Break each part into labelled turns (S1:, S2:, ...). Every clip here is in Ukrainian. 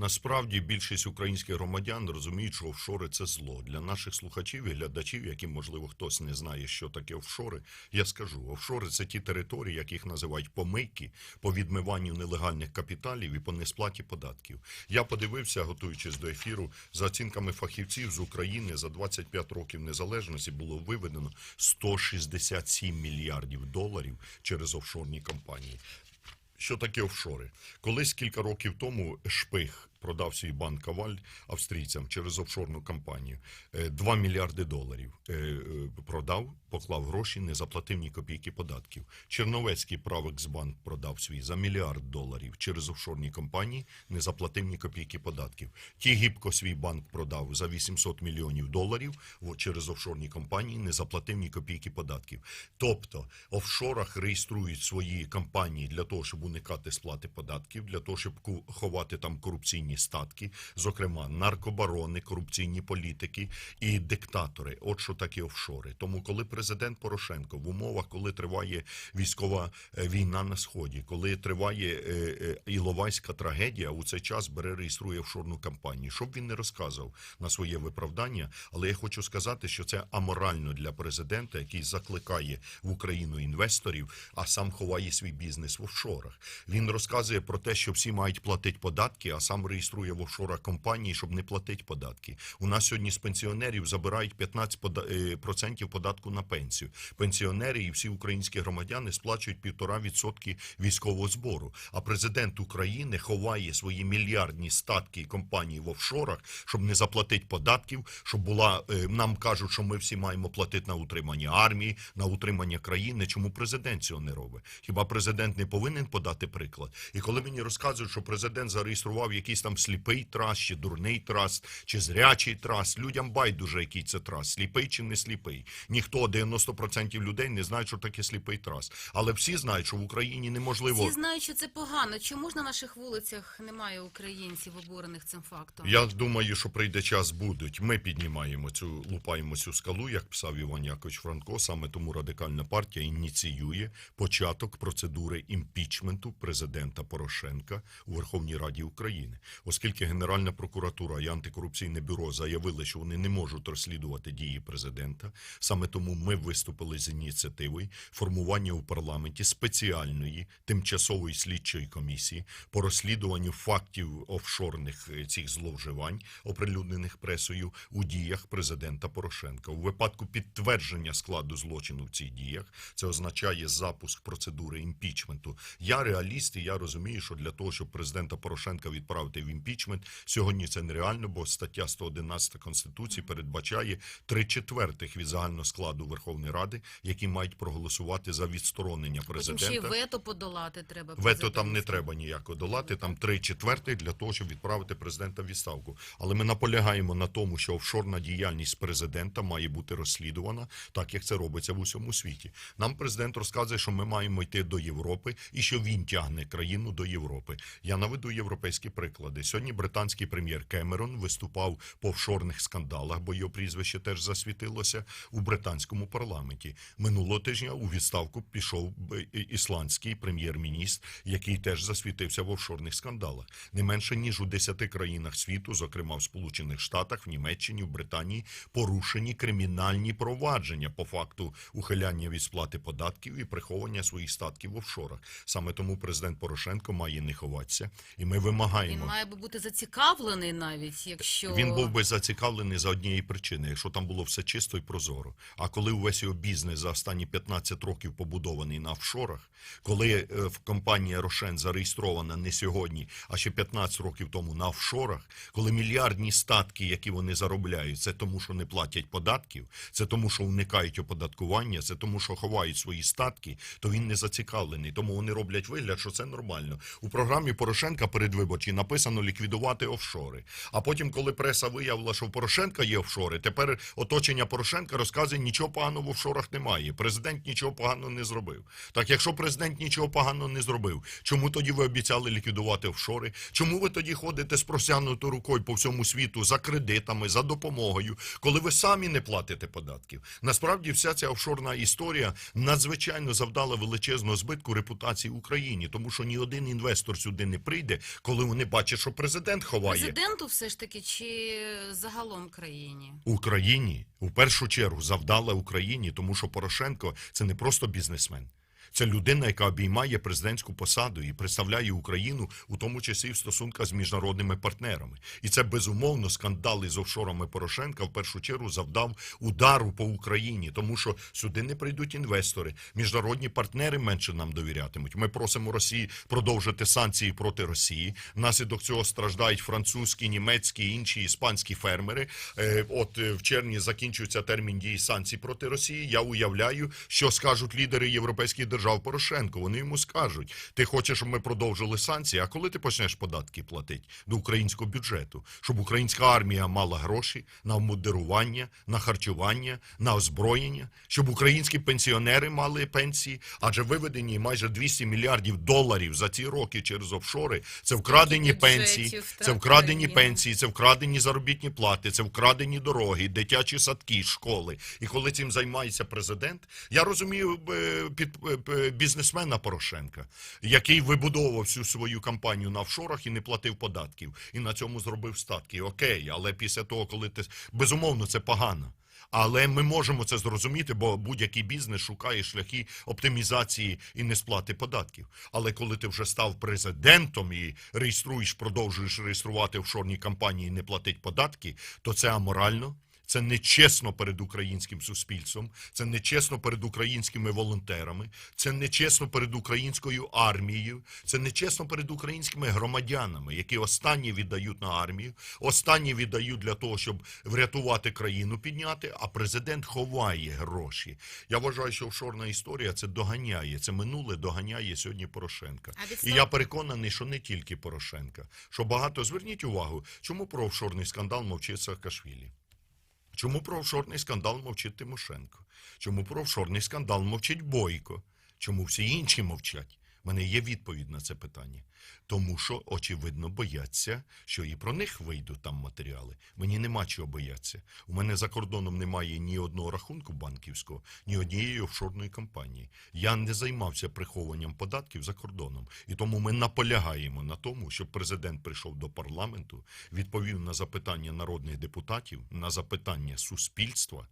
S1: Насправді більшість українських громадян розуміють, що офшори це зло. Для наших слухачів і глядачів, яким можливо хтось не знає, що таке офшори. Я скажу, офшори це ті території, яких називають помийки по відмиванню нелегальних капіталів і по несплаті податків. Я подивився, готуючись до ефіру, за оцінками фахівців з України за 25 років незалежності було виведено 167 мільярдів доларів через офшорні компанії. Що таке офшори? Колись кілька років тому Шпих продав свій банк Каваль австрійцям через офшорну компанію. Е, 2 мільярди доларів е, е, продав, поклав гроші, не заплатив ні копійки податків. Черновецький Правексбанк продав свій за мільярд доларів через офшорні компанії, не заплатив ні копійки податків. Ті гібко свій банк продав за 800 мільйонів доларів через офшорні компанії, не заплатив ні копійки податків. Тобто офшорах реєструють свої компанії для того, щоб уникати сплати податків, для того, щоб ховати там корупційні статки, зокрема наркобарони, корупційні політики і диктатори. От що такі офшори. Тому, коли президент Порошенко в умовах, коли триває військова е, війна на сході, коли триває е, е, Іловайська трагедія, у цей час бере реєструє офшорну компанію. Щоб він не розказав на своє виправдання, але я хочу сказати, що це аморально для президента, який закликає в Україну інвесторів, а сам ховає свій бізнес в офшорах. Він розказує про те, що всі мають платити податки, а сам реєструє в офшорах компанії, щоб не платити податки. У нас сьогодні з пенсіонерів забирають 15% е, податку на пенсію. Пенсіонери і всі українські громадяни сплачують 1,5% військового збору. А президент України ховає свої мільярдні статки компанії в офшорах, щоб не заплатити податків, щоб була е, нам кажуть, що ми всі маємо платити на утримання армії, на утримання країни. Чому президент цього не робить? Хіба президент не повинен подати приклад? І коли мені розказують, що президент зареєстрував якийсь там сліпий траст, чи дурний траст, чи зрячий траст, людям байдуже, який це траст, сліпий чи не сліпий. Ніхто 90% людей не знає, що таке сліпий траст. Але всі знають, що в Україні неможливо.
S2: Всі знають, що це погано. Чому ж на наших вулицях немає українців, обурених цим фактом?
S1: Я думаю, що прийде час будуть. Ми піднімаємо цю, лупаємо цю скалу, як писав Іван Якович Франко. Саме тому радикальна партія ініціює початок процедури імпічменту президента Порошенка у Верховній Раді України, оскільки Генеральна прокуратура і антикорупційне бюро заявили, що вони не можуть розслідувати дії президента. Саме тому ми виступили з ініціативою формування у парламенті спеціальної тимчасової слідчої комісії по розслідуванню фактів офшорних е, цих зловживань, оприлюднених пресою у діях президента Порошенка. У випадку підтвердження складу злочину в цих діях це означає запуск процедури імпічменту. Я реаліст, і я розумію, що для того, щоб президента Порошенка відправити в імпічмент, сьогодні це нереально, бо стаття 111 Конституції передбачає три четвертих від загального складу Верховної Ради, які мають проголосувати за відсторонення
S2: Потім ще й
S1: президента.
S2: вето подолати треба.
S1: Вето там не треба ніякого долати, там три четвертих для того, щоб відправити президента в відставку. Але ми наполягаємо на тому, що офшорна діяльність президента має бути розслідувана, так як це робиться в усьому світі. Нам президент розказує, що ми маємо йти до Європи і що він тягне країну до Європи. Я наведу європейські приклади. Сьогодні британський прем'єр Кемерон виступав по офшорних скандалах, бо його прізвище теж засвітилося у британському парламенті. Минулого тижня у відставку пішов б- ісландський прем'єр-міністр, який теж засвітився в офшорних скандалах. Не менше ніж у 10 країнах світу, зокрема в Сполучених Штатах, в Німеччині, в Британії, порушені кримінальні провадження по факту ухиляння від сплати податків і приховання своїх статків в офшорах. Саме тому президент Порошенко має не ховатися, і ми
S2: Він
S1: вимагаємо.
S2: має би бути зацікавлений навіть, якщо
S1: Він був би зацікавлений за однієї причини, якщо там було все чисто і прозоро. А коли увесь його бізнес за останні 15 років побудований на офшорах, коли е, в компанія Рошен зареєстрована не сьогодні, а ще 15 років тому на офшорах, коли мільярдні статки, які вони заробляють, це тому, що не платять податків, це тому, що уникають оподаткування, це тому, що ховають свої статки, то він не зацікавлений. Тому вони роблять вигляд, що це нормально. У програмі Порошенка передвиборчій написано ліквідувати офшори. А потім, коли преса виявила, що в Порошенка є офшори, тепер оточення Порошенка розказує, нічого поганого в офшорах немає. Президент нічого поганого не зробив. Так якщо президент нічого поганого не зробив, чому тоді ви обіцяли ліквідувати офшори? Чому ви тоді ходите з просягнутою рукою по всьому світу за кредитами, за допомогою, коли ви самі не платите податків? Насправді, вся ця офшорна історія надзвичайно завдала величезного збитку репутації Україні, тому що ні один інвестор сюди не прийде, коли вони бачать, що що президент ховає
S2: Президенту все ж таки чи загалом країні?
S1: Україні у першу чергу завдала Україні, тому що Порошенко це не просто бізнесмен. Це людина, яка обіймає президентську посаду і представляє Україну, у тому числі в стосунках з міжнародними партнерами. І це безумовно скандали з офшорами Порошенка в першу чергу завдав удару по Україні, тому що сюди не прийдуть інвестори, міжнародні партнери менше нам довірятимуть. Ми просимо Росії продовжити санкції проти Росії. Внаслідок цього страждають французькі, німецькі, інші іспанські фермери. Е, От е, в червні закінчується термін дії санкцій проти Росії. Я уявляю, що скажуть лідери європейських держав Порошенко. Вони йому скажуть: ти хочеш, щоб ми продовжили санкції? А коли ти почнеш податки платити до українського бюджету, щоб українська армія мала гроші на модерування, на харчування, на озброєння, щоб українські пенсіонери мали пенсії, адже виведені майже 200 мільярдів доларів за ці роки через офшори. Це вкрадені пенсії, це вкрадені пенсії, це вкрадені заробітні плати, це вкрадені дороги, дитячі садки, школи. І коли цим займається президент, я розумію е, під е, бізнесмена Порошенка, який вибудовував всю свою кампанію на офшорах і не платив податків, і на цьому зробив статки. Окей, але після того, коли ти безумовно це погано. Але ми можемо це зрозуміти, бо будь-який бізнес шукає шляхи оптимізації і несплати податків. Але коли ти вже став президентом і реєструєш, продовжуєш реєструвати офшорні компанії і не платить податки, то це аморально. Це нечесно перед українським суспільством, це нечесно перед українськими волонтерами, це нечесно перед українською армією, це нечесно перед українськими громадянами, які останні віддають на армію, останні віддають для того, щоб врятувати країну, підняти. А президент ховає гроші. Я вважаю, що офшорна історія це доганяє. Це минуле доганяє сьогодні Порошенка. І я переконаний, що не тільки Порошенка, що багато зверніть увагу, чому про офшорний скандал мовчить Саакашвілі. Чому про офшорний скандал мовчить Тимошенко? Чому про офшорний скандал мовчить Бойко? Чому всі інші мовчать? У мене є відповідь на це питання. Тому що, очевидно, бояться, що і про них вийдуть там матеріали. Мені нема чого боятися. У мене за кордоном немає ні одного рахунку банківського, ні однієї офшорної компанії. Я не займався приховуванням податків за кордоном. І тому ми наполягаємо на тому, щоб президент прийшов до парламенту, відповів на запитання народних депутатів, на запитання суспільства,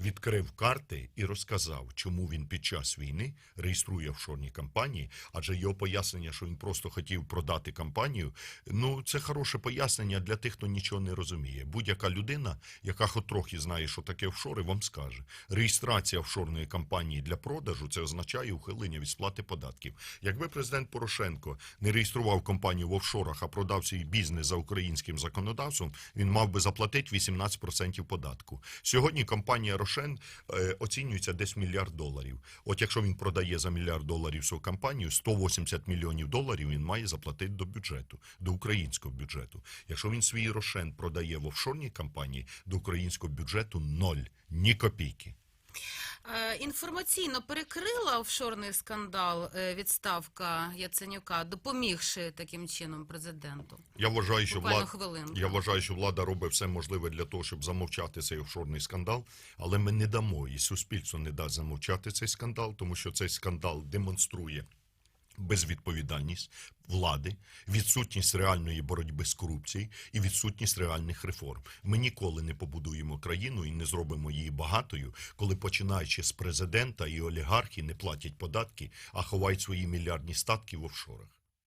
S1: відкрив карти і розказав, чому він під час війни реєструє офшорні компанії, адже його пояснення, що він просто хотів продати компанію, ну це хороше пояснення для тих, хто нічого не розуміє. Будь-яка людина, яка хоч трохи знає, що таке офшори, вам скаже. Реєстрація офшорної компанії для продажу це означає ухилення від сплати податків. Якби президент Порошенко не реєстрував компанію в офшорах, а продав свій бізнес за українським законодавством, він мав би заплатити 18% податку. Сьогодні компанія Рошен е, оцінюється десь мільярд доларів. От якщо він продає за мільярд доларів свою компанію, 180 мільйонів доларів він має заплатити до бюджету, до українського бюджету. Якщо він свій Рошен продає в офшорній компанії, до українського бюджету ноль, ні копійки.
S2: Е, Інформаційно перекрила офшорний скандал е, відставка Яценюка, допомігши таким чином президенту.
S1: Я вважаю, що влада,
S2: хвилинку.
S1: я вважаю, що влада робить все можливе для того, щоб замовчати цей офшорний скандал, але ми не дамо і суспільство не дасть замовчати цей скандал, тому що цей скандал демонструє безвідповідальність влади, відсутність реальної боротьби з корупцією і відсутність реальних реформ. Ми ніколи не побудуємо країну і не зробимо її багатою, коли починаючи з президента і олігархи не платять податки, а ховають свої мільярдні статки в офшорах.